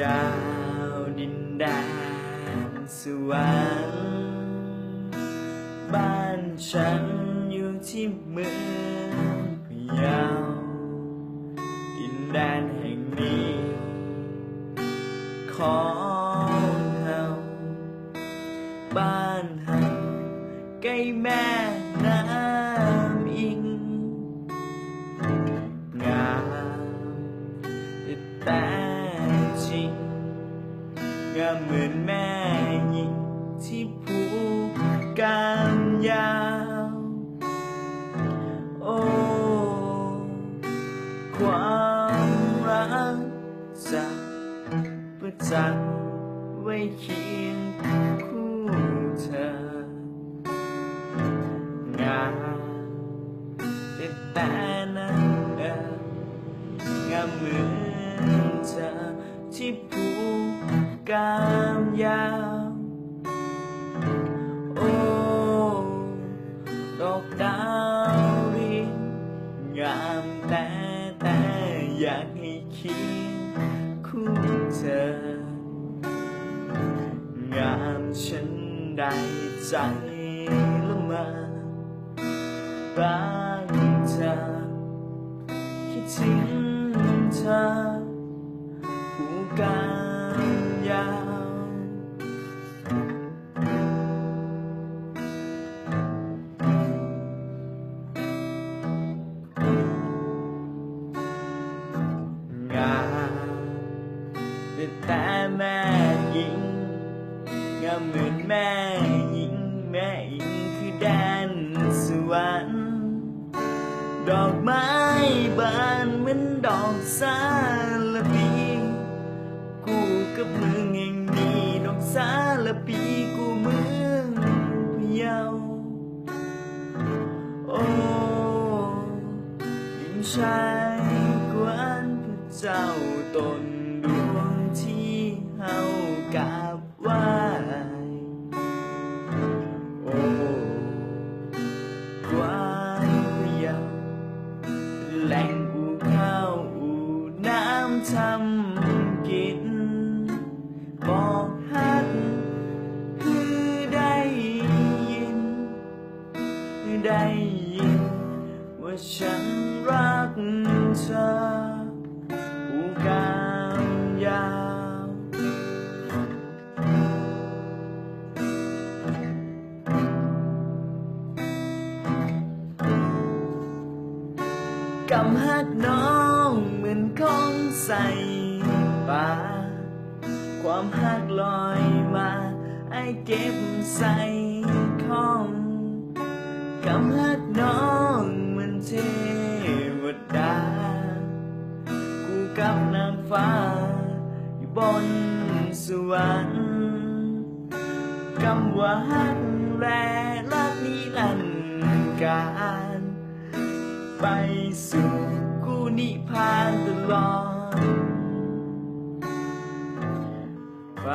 ยาวดินแดนสวรรค์บ้านฉันอยู่ที่เมืองพะเยาดินแดนแห่งนี้ของเฮาบ้านเฮาใกล้แม่ งามเหมือนแม่หญิงที่ผูกกามยาวโอ้ความรักจะประจักษ์ไว้เคียงคู่เธองามแต่แต่นั้นเอ่องามเหมือนเธอที่ผู กามยาว โอ้ดอกดาวรีงงามแต่แต่อยากให้เคียงคู่เธอ งามฉันได้ใจละเมารักเธอคิดถึง เหมือนแม่หญิงแม่หญิงคือแดนสวรรค์ดอกไม้บานเหมือนดอกสาละปีกูกับเมืองแห่งนี้ดอกสาละปีกูเมืองพะเยาโอ้ยิ่งชายกวนพระเจ้าตนดวงที่เฮากรา ฉันรักเธอ ผู้กามยาว กำหักน้องเหมือนของใส่ป่าความหักลอยมาไอเก็บใส่ของกำหักน้อง เทวดากูกับนางฟ้า อยู่บนสวรรค์กำว่าหักแลลักนิรันดร์การไปสู่กูนิพพานตลอดไป